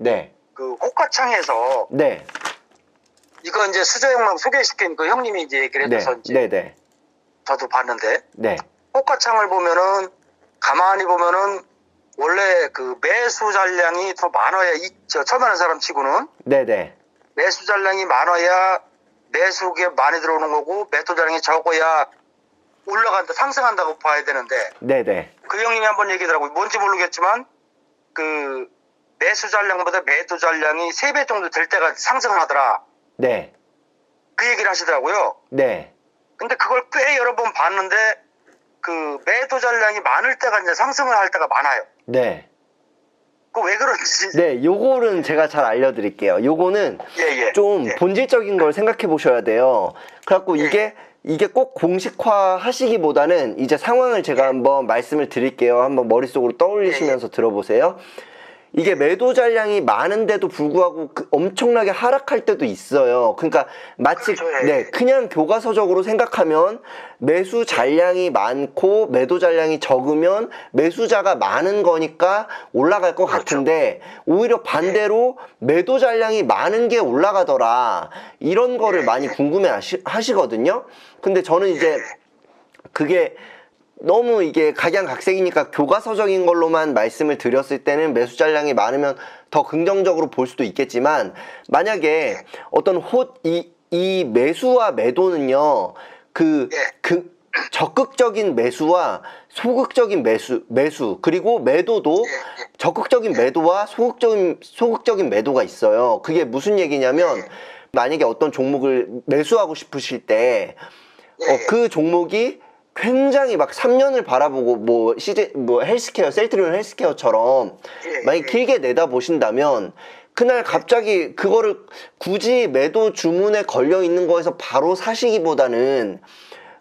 네. 그 호가창에서 네. 이거 이제 수저형만 소개시킨 그 형님이 이제 얘기를 네. 해서 이제 네. 네. 저도 봤는데 네. 호가창을 보면은 가만히 보면은 원래 그 매수 잔량이 더 많아야 이, 저 처음 하는 사람 치고는 네. 네. 매수 잔량이 많아야 매수게 많이 들어오는 거고 매도 잔량이 적어야 올라간다 상승한다고 봐야 되는데 네. 네. 그 형님이 한번 얘기더라고요. 뭔지 모르겠지만 그 매수 잔량보다 매도 잔량이 3배 정도 될 때가 상승하더라. 네. 그 얘기를 하시더라고요. 네. 근데 그걸 꽤 여러 번 봤는데 그 매도 잔량이 많을 때가 이제 상승을 할 때가 많아요. 네. 그 왜 그런지. 네, 요거는 제가 잘 알려드릴게요. 요거는 예, 예. 좀 예. 본질적인 걸 생각해 보셔야 돼요. 그래갖고 예. 이게 이게 꼭 공식화 하시기보다는 이제 상황을 제가 한번 말씀을 드릴게요. 한번 머릿속으로 떠올리시면서 예, 들어보세요. 이게 매도 잔량이 많은데도 불구하고 그 엄청나게 하락할 때도 있어요. 그러니까 마치 그렇죠, 예. 네 그냥 교과서적으로 생각하면 매수 잔량이 많고 매도 잔량이 적으면 매수자가 많은 거니까 올라갈 것 그렇죠. 같은데 오히려 반대로 매도 잔량이 많은 게 올라가더라 이런 거를 예, 많이 예. 궁금해 하시, 하시거든요. 근데 저는 이제 예. 그게 너무 이게 각양각색이니까 교과서적인 걸로만 말씀을 드렸을 때는 매수 잔량이 많으면 더 긍정적으로 볼 수도 있겠지만 만약에 어떤 호이 이 매수와 매도는요 그 예. 그 적극적인 매수와 소극적인 매수 매수 그리고 매도도 예, 예. 적극적인 매도와 소극적인 소극적인 매도가 있어요. 그게 무슨 얘기냐면 예. 만약에 어떤 종목을 매수하고 싶으실 때 예, 어, 그 종목이 굉장히 막 3년을 바라보고 뭐 시제 뭐 헬스케어 셀트리온 헬스케어처럼 예, 만약 예. 길게 내다 보신다면 그날 갑자기 그거를 굳이 매도 주문에 걸려 있는 거에서 바로 사시기보다는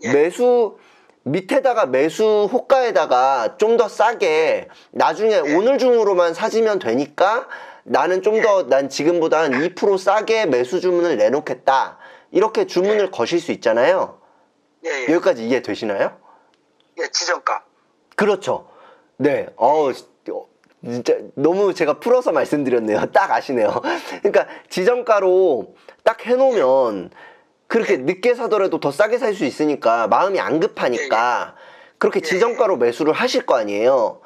예. 매수 밑에다가 매수 호가에다가 좀 더 싸게 나중에 예. 오늘 중으로만 사지면 되니까 나는 좀 더 난 지금보다 한 2% 싸게 매수 주문을 내놓겠다 이렇게 주문을 거실 수 있잖아요. 예, 예. 여기까지 이해 되시나요? 예, 지정가. 그렇죠. 네. 어우, 어, 진짜 너무 제가 풀어서 말씀드렸네요. 딱 아시네요. 그러니까 지정가로 딱 해놓으면 그렇게 늦게 사더라도 더 싸게 살 수 있으니까 마음이 안 급하니까 그렇게 예, 지정가로 매수를 하실 거 아니에요.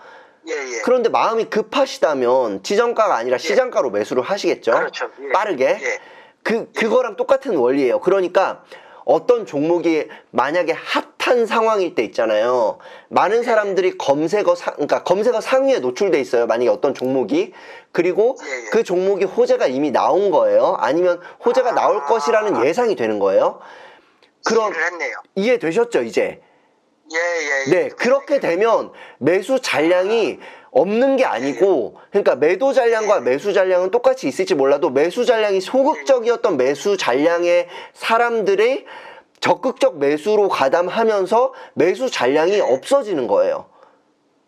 예, 예. 그런데 마음이 급하시다면 지정가가 아니라 시장가로 매수를 하시겠죠. 그렇죠. 예. 빠르게. 예. 그 그거랑 똑같은 원리예요. 그러니까 어떤 종목이 만약에 핫한 상황일 때 있잖아요. 많은 사람들이 검색어 상 그러니까 검색어 상위에 노출돼 있어요. 만약에 어떤 종목이 그리고 예, 예. 그 종목이 호재가 이미 나온 거예요. 아니면 호재가 나올 아. 것이라는 예상이 되는 거예요. 했네요. 이해되셨죠, 이제? 예, 예. 예. 네, 그렇게 되면 매수 잔량이 없는 게 아니고, 그러니까 매도 잔량과 매수 잔량은 똑같이 있을지 몰라도 매수 잔량이 소극적이었던 매수 잔량의 사람들의 적극적 매수로 가담하면서 매수 잔량이 없어지는 거예요.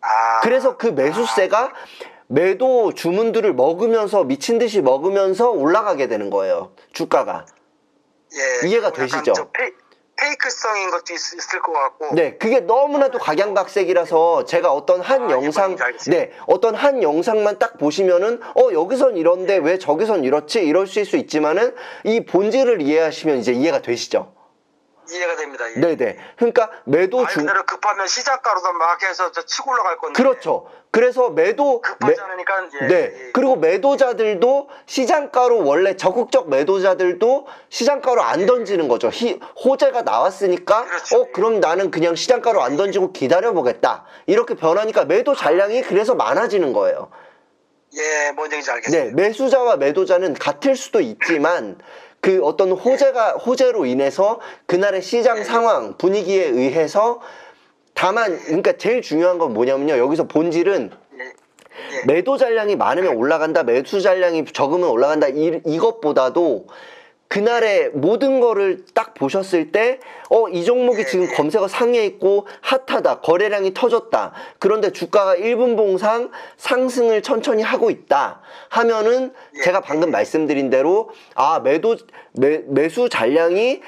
아. 그래서 그 매수세가 매도 주문들을 먹으면서 미친 듯이 먹으면서 올라가게 되는 거예요. 주가가. 예. 이해가 되시죠? 저 페, 이크성인 것도 있, 을것 같고. 네, 그게 너무나도 각양각색이라서 제가 어떤 한 아, 영상. 네, 어떤 한 영상만 딱 보시면은 어 여기선 이런데 왜 저기선 이렇지 이러실 수 있지만은 이 본질을 이해하시면 이제 이해가 되시죠. 이해가 됩니다. 예. 네, 네. 그러니까 매도 말주 그대로 급하면 시작가로도 막 해서 저 치고 올라갈 건데. 그렇죠. 그래서 매도 매, 급하지 않으니까 예. 네. 예. 그리고 매도자들도 시장가로 원래 적극적 매도자들도 시장가로 안 던지는 거죠. 히, 호재가 나왔으니까 그렇죠. 어 그럼 나는 그냥 시장가로 안 던지고 기다려 보겠다. 이렇게 변하니까 매도 잔량이 그래서 많아지는 거예요. 예, 뭔 얘기인지 알겠어요. 네, 매수자와 매도자는 같을 수도 있지만 그 어떤 호재가 호재로 인해서 그날의 시장 상황 분위기에 의해서 다만 그러니까 제일 중요한 건 뭐냐면요. 여기서 본질은 예. 예. 매도 잔량이 많으면 올라간다, 매수 잔량이 적으면 올라간다, 이, 이것보다도 그날의 모든 거를 딱 보셨을 때, 어, 이 종목이 네, 지금 네. 검색어 상위에 있고 핫하다, 거래량이 터졌다. 그런데 주가가 1분 봉상 상승을 천천히 하고 있다. 하면은 예, 제가 방금 말씀드린 대로, 아, 매도, 매, 매수 잔량이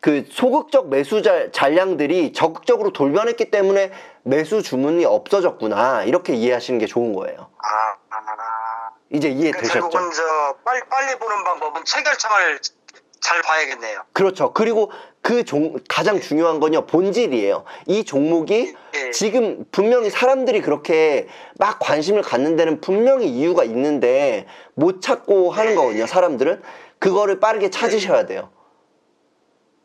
그 소극적 매수 자- 잔량들이 적극적으로 돌변했기 때문에 매수 주문이 없어졌구나. 이렇게 이해하시는 게 좋은 거예요. 아. 이제 그 이해되셨죠? 결국은 저 빨리 빨리 보는 방법은 체결창을 잘 봐야겠네요. 그렇죠. 그리고 그 종, 가장 중요한 건요, 본질이에요. 이 종목이 예. 지금 분명히 사람들이 그렇게 막 관심을 갖는 데는 분명히 이유가 있는데 못 찾고 하는 거거든요, 사람들은. 그거를 빠르게 찾으셔야 돼요.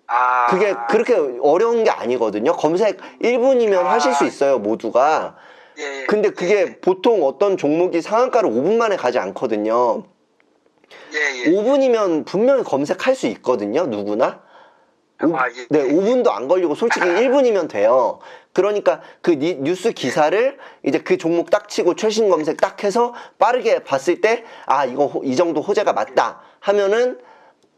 아 그게 그렇게 어려운 게 아니거든요. 검색 1분이면 아. 하실 수 있어요, 모두가. 예, 예. 근데 그게 보통 어떤 종목이 상한가를 5분 만에 가지 않거든요. 예, 예. 5분이면 분명히 검색할 수 있거든요, 누구나. 오- 아, 예, 네, 예. 5분도 안 걸리고 솔직히 1분이면 돼요. 그러니까 그 니- 뉴스 기사를 이제 그 종목 딱 치고 최신 검색 딱 해서 빠르게 봤을 때, 아, 이거 호- 이 정도 호재가 맞다 하면은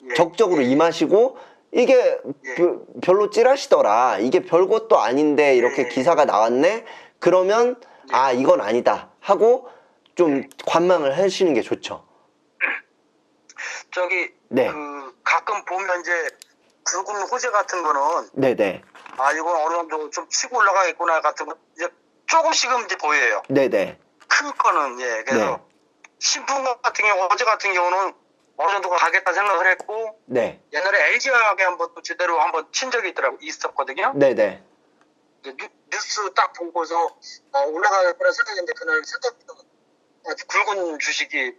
예. 적극적으로 임하시고 이게 예. 별- 별로 찌라시더라. 이게 별것도 아닌데 이렇게 예. 기사가 나왔네? 그러면 아, 이건 아니다 하고 좀 예. 관망을 하시는 게 좋죠. 저기 네. 그 가끔 보면 이제 굵은 호재 같은 거는 네네. 아 이건 어느 정도 좀 치고 올라가겠구나 같은 거 이제 조금씩은 이제 보여요. 네네. 큰 거는 예 그래서 네. 신풍 같은 경우 어제 같은 경우는 어느 정도가 가겠다 생각을 했고 네. 옛날에 LG화학에 한번 또 제대로 한번 친 적이 있더라고 있었거든요. 네네. 뉴, 뉴스 딱 보고서 어, 올라갈 거라 생각했는데 그날 생각보다 아주 굵은 주식이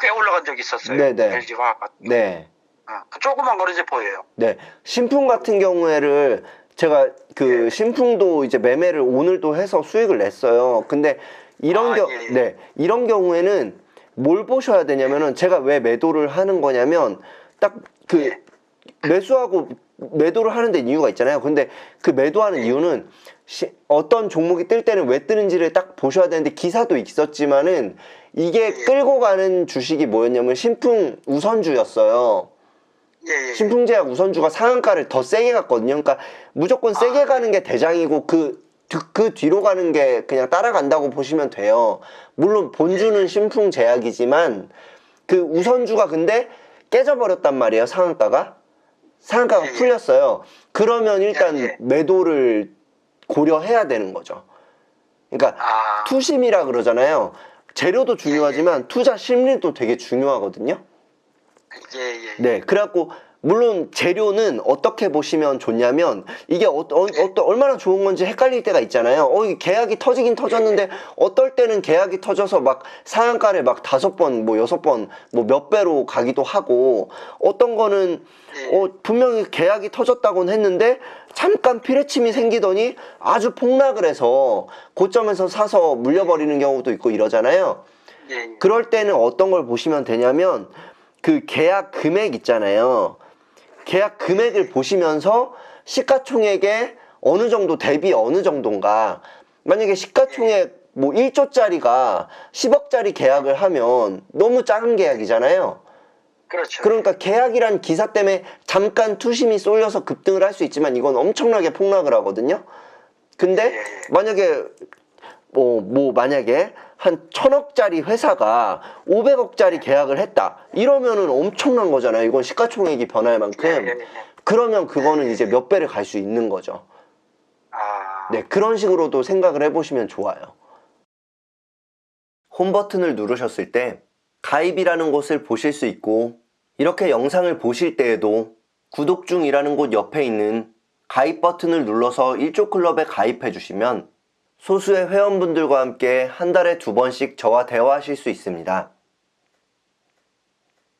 꽤 올라간 적이 있었어요. 네네. LG화학 같은 경우. 네. 어, 그 조그만 거는 이제 보여요. 네. 신풍 같은 경우에를 제가 그 신풍도 이제 매매를 오늘도 해서 수익을 냈어요. 근데 이런 아, 경, 예, 예. 네. 이런 경우에는 뭘 보셔야 되냐면은 제가 왜 매도를 하는 거냐면 딱그 예. 매수하고 매도를 하는 데 이유가 있잖아요. 근데 그 매도하는 이유는 시- 어떤 종목이 뜰 때는 왜 뜨는지를 딱 보셔야 되는데 기사도 있었지만은 이게 끌고 가는 주식이 뭐였냐면 신풍 우선주였어요. 예, 예. 신풍제약 우선주가 상한가를 더 세게 갔거든요. 그러니까 무조건 세게 아. 가는 게 대장이고 그, 그, 그 뒤로 가는 게 그냥 따라간다고 보시면 돼요. 물론 본주는 신풍 제약이지만 그 우선주가 근데 깨져버렸단 말이에요. 상한가가. 상한가가 예, 예. 풀렸어요. 그러면 일단 예, 예. 매도를 고려해야 되는 거죠. 그러니까 아, 투심이라 그러잖아요. 재료도 중요하지만 투자 심리도 되게 중요하거든요. 예, 예. 네, 그래갖고 물론 재료는 어떻게 보시면 좋냐면 이게 어, 어, 어, 얼마나 좋은 건지 헷갈릴 때가 있잖아요. 어, 이 계약이 터지긴 터졌는데 어떨 때는 계약이 터져서 막 상한가를 막 다섯 번, 뭐 여섯 번, 뭐 몇 배로 가기도 하고 어떤 거는 어, 분명히 계약이 터졌다고는 했는데 잠깐 피레침이 생기더니 아주 폭락을 해서 고점에서 사서 물려버리는 경우도 있고 이러잖아요. 예, 예. 그럴 때는 어떤 걸 보시면 되냐면 그 계약 금액 있잖아요. 계약 금액을 보시면서 시가총액에 어느 정도 대비 어느 정도인가. 만약에 시가총액 뭐 1조짜리가 10억짜리 계약을 하면 너무 작은 계약이잖아요. 그렇죠. 그러니까 계약이란 기사 때문에 잠깐 투심이 쏠려서 급등을 할 수 있지만 이건 엄청나게 폭락을 하거든요. 근데 예, 예. 만약에 뭐, 뭐 만약에 한 천억짜리 회사가 500억짜리 계약을 했다. 이러면은 엄청난 거잖아요. 이건 시가총액이 변할 만큼. 예, 예, 예. 그러면 그거는 이제 몇 배를 갈 수 있는 거죠. 아, 네, 그런 식으로도 생각을 해보시면 좋아요. 홈 버튼을 누르셨을 때 가입이라는 곳을 보실 수 있고 이렇게 영상을 보실 때에도 구독 중이라는 곳 옆에 있는 가입 버튼을 눌러서 1조 클럽에 가입해 주시면 소수의 회원분들과 함께 한 달에 두 번씩 저와 대화하실 수 있습니다.